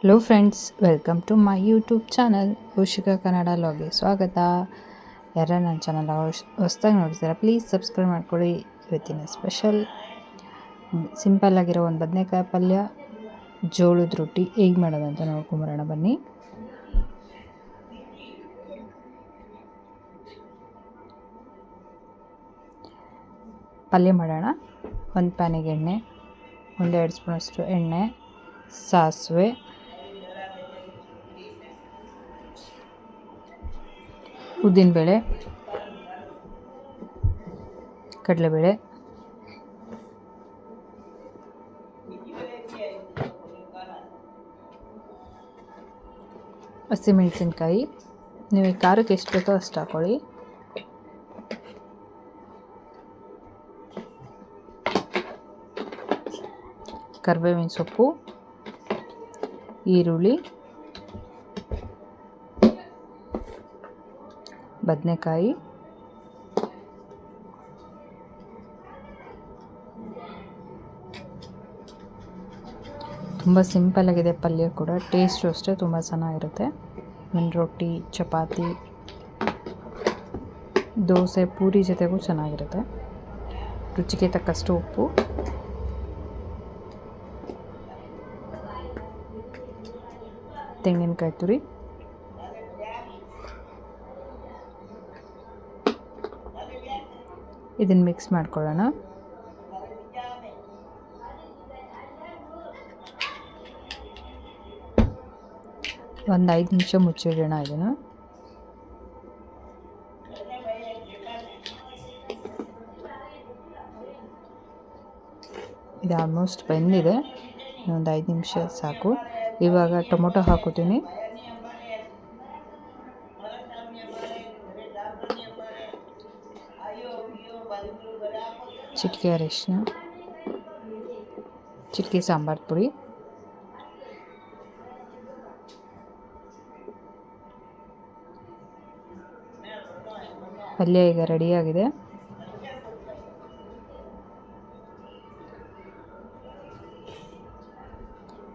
Hello friends, welcome to my YouTube channel Kaushika Kannada ಲಾಗೆ ಸ್ವಾಗತ. ಯಾರ ನನ್ನ ಚಾನಲ್ ಹೊಸ್ದಾಗಿ ನೋಡ್ತೀರಾ ಪ್ಲೀಸ್ ಸಬ್ಸ್ಕ್ರೈಬ್ ಮಾಡ್ಕೊಳ್ಳಿ. ಇವತ್ತಿನ ಸ್ಪೆಷಲ್ ಸಿಂಪಲ್ ಆಗಿರೋ ಒಂದು ಬದನೆಕಾಯಿ ಪಲ್ಯ, ಜೋಳದ ರೊಟ್ಟಿ ಹೇಗೆ ಮಾಡೋದಂತ ನೋಡ್ಕೊಂಬರೋಣ ಬನ್ನಿ. ಪಲ್ಯ ಮಾಡೋಣ. ಒಂದು ಪ್ಯಾನಿಗೆ ಎಣ್ಣೆ, ಒಂದೆರಡು ಸ್ಪೂನಷ್ಟು ಎಣ್ಣೆ, ಸಾಸಿವೆ ಉದ್ದಿನಬೇಳೆ ಕಡಲೆಬೇಳೆ ಹಸಿಮೆಣಸಿನ್ಕಾಯಿ ನೀವು ಖಾರಕ್ಕೆ ಎಷ್ಟು ಬೇಕೋ ಅಷ್ಟು ಹಾಕೊಳ್ಳಿ. ಕರಿಬೇವಿನ ಸೊಪ್ಪು ಈರುಳ್ಳಿ ಬದನೆಕಾಯಿ. ತುಂಬ ಸಿಂಪಲ್ಲಾಗಿದೆ ಪಲ್ಯ ಕೂಡ. ಟೇಸ್ಟು ಅಷ್ಟೇ ತುಂಬ ಚೆನ್ನಾಗಿರುತ್ತೆ. ಒಂದು ರೊಟ್ಟಿ, ಚಪಾತಿ, ದೋಸೆ, ಪೂರಿ ಜೊತೆಗೂ ಚೆನ್ನಾಗಿರುತ್ತೆ. ರುಚಿಗೆ ತಕ್ಕಷ್ಟು ಉಪ್ಪು. ತೆಂಗಿನಕಾಯಿ ತುರಿ. ಇದನ್ನು ಮಿಕ್ಸ್ ಮಾಡ್ಕೊಳ್ಳೋಣ. ಒಂದು ಐದು ನಿಮಿಷ ಮುಚ್ಚಿಡೋಣ ಇದನ್ನು. ಇದು ಆಲ್ಮೋಸ್ಟ್ ಬೆಂದಿದೆ. ಒಂದು ಐದು ನಿಮಿಷ ಸಾಕು. ಇವಾಗ ಟೊಮೊಟೊ ಹಾಕೋತೀನಿ ಚಿಟಿಕೆ ಅರಿಶಿನ, ಚಿಟಿಕೆ ಸಾಂಬಾರು ಪುಡಿ, ಪಲ್ಯ ಈಗ ರೆಡಿಯಾಗಿದೆ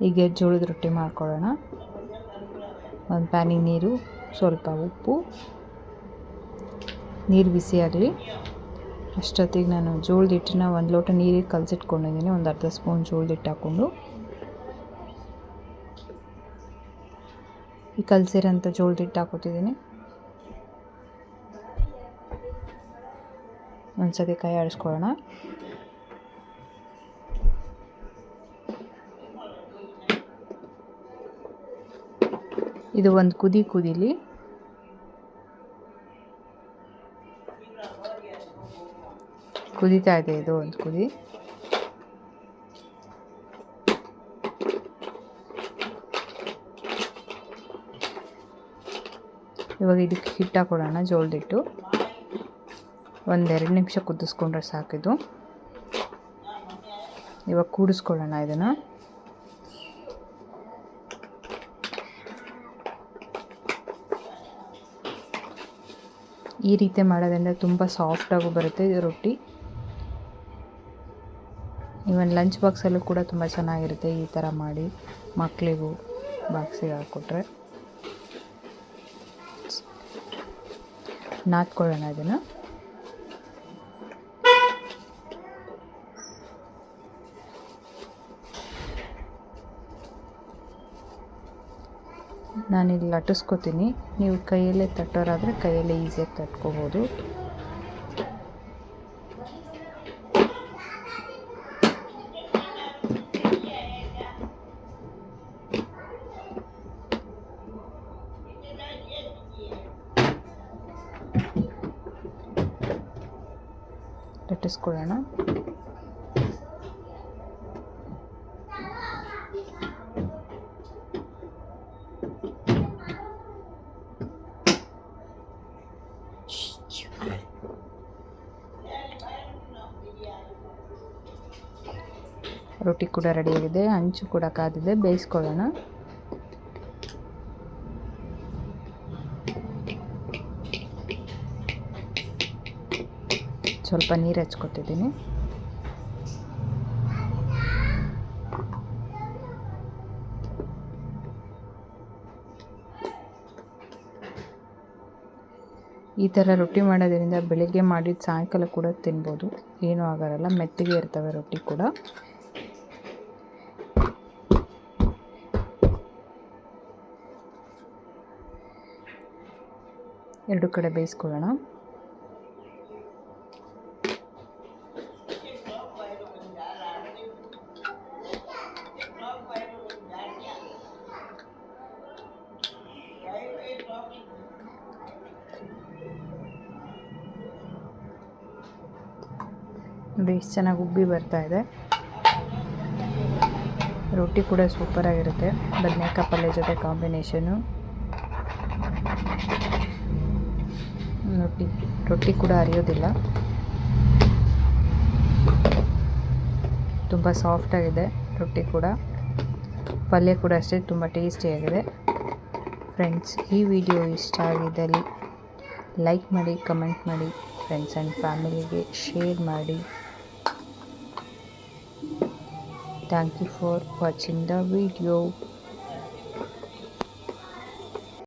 ಈಗ ಜೋಳದ ರೊಟ್ಟಿ ಮಾಡ್ಕೊಳ್ಳೋಣ. ಒಂದು ಪ್ಯಾನಿಗೆ ನೀರು, ಸ್ವಲ್ಪ ಉಪ್ಪು, ನೀರು ಬಿಸಿ ಅಷ್ಟೊತ್ತಿಗೆ ನಾನು ಜೋಳದ ಹಿಟ್ಟನ್ನ ಒಂದು ಲೋಟ ನೀರಿಗೆ ಕಲಸಿಟ್ಕೊಂಡಿದ್ದೀನಿ, ಒಂದು ಅರ್ಧ ಸ್ಪೂನ್ ಜೋಳದ ಹಿಟ್ಟು ಹಾಕ್ಕೊಂಡು. ಈ ಕಲಸಿರೋಂಥ ಜೋಳದ ಹಿಟ್ಟು ಹಾಕೋತಿದ್ದೀನಿ ಒಂದು ಸತಿ ಕೈ ಆಡಿಸ್ಕೊಳ್ಳೋಣ. ಇದು ಒಂದು ಕುದಿ ಕುದೀಲಿ. ಕುದೀತಾ ಇದೆ ಇದು ಒಂದು ಕುದಿ. ಇವಾಗ ಇದಕ್ಕೆ ಹಿಟ್ಟು ಹಾಕೊಡೋಣ ಜೋಳದಿಟ್ಟು. ಒಂದೆರಡು ನಿಮಿಷ ಕುದಿಸ್ಕೊಂಡ್ರೆ ಸಾಕಿದು ಇವಾಗ ಕೂಡಿಸ್ಕೊಳ್ಳೋಣ ಇದನ್ನು. ಈ ರೀತಿ ಮಾಡೋದ್ರಿಂದ ತುಂಬ ಸಾಫ್ಟಾಗೂ ಬರುತ್ತೆ ರೊಟ್ಟಿ. ಇವನ್ ಲಂಚ್ ಬಾಕ್ಸಲ್ಲೂ ಕೂಡ ತುಂಬ ಚೆನ್ನಾಗಿರುತ್ತೆ ಈ ಥರ ಮಾಡಿ ಮಕ್ಕಳಿಗೂ ಬಾಕ್ಸಿಗೆ ಹಾಕ್ಕೊಟ್ರೆ ನಾದ್ಕೊಳ್ಳೋಣ ಇದನ್ನು. ನಾನಿಲ್ಲಿ ಲಟ್ಟಿಸ್ಕೋತೀನಿ. ನೀವು ಕೈಯಲ್ಲೇ ತಟ್ಟೋರಾದರೆ ಕೈಯಲ್ಲೇ ಈಸಿಯಾಗಿ ತಟ್ಕೋಬೋದು. ಲಟ್ಟಿಸ್ಕೊಳ್ಳೋಣ ರೊಟ್ಟಿ ಕೂಡ ರೆಡಿಯಾಗಿದೆ ಹಂಚು ಕೂಡ ಕಾದಿದೆ ಬೇಯಿಸ್ಕೊಳ್ಳೋಣ ಸ್ವಲ್ಪ ನೀರು ಹಚ್ಕೊತಿದ್ದೀನಿ. ಈ ಥರ ರೊಟ್ಟಿ ಮಾಡೋದರಿಂದ ಬೆಳಿಗ್ಗೆ ಮಾಡಿದ ಸಾಯಂಕಾಲ ಕೂಡ ತಿನ್ಬೋದು. ಏನೂ ಆಗೋಲ್ಲ, ಮೆತ್ತಗೆ ಇರ್ತವೆ ರೊಟ್ಟಿ ಕೂಡ. ಎರಡು ಕಡೆ ಬೇಯಿಸ್ಕೊಳ್ಳೋಣ. ನೋಡಿ ಎಷ್ಟು ಚೆನ್ನಾಗಿ ಉಬ್ಬಿ ಬರ್ತಾ ಇದೆ. ರೊಟ್ಟಿ ಕೂಡ ಸೂಪರಾಗಿರುತ್ತೆ ಬದನೆಕಾಯಿ ಪಲ್ಯ ಜೊತೆ ಕಾಂಬಿನೇಷನು ರೊಟ್ಟಿ ರೊಟ್ಟಿ ಕೂಡ ಅರಿಯೋದಿಲ್ಲ ತುಂಬ ಸಾಫ್ಟಾಗಿದೆ ರೊಟ್ಟಿ ಕೂಡ. ಪಲ್ಯ ಕೂಡ ಅಷ್ಟೇ ತುಂಬ ಟೇಸ್ಟಿಯಾಗಿದೆ ಫ್ರೆಂಡ್ಸ್, ಈ ವಿಡಿಯೋ ಇಷ್ಟ ಆಗಿದ್ದಲ್ಲಿ ಲೈಕ್ ಮಾಡಿ, ಕಮೆಂಟ್ ಮಾಡಿ, ಫ್ರೆಂಡ್ಸ್ ಆ್ಯಂಡ್ ಫ್ಯಾಮಿಲಿಗೆ ಶೇರ್ ಮಾಡಿ. Thank you for watching the video.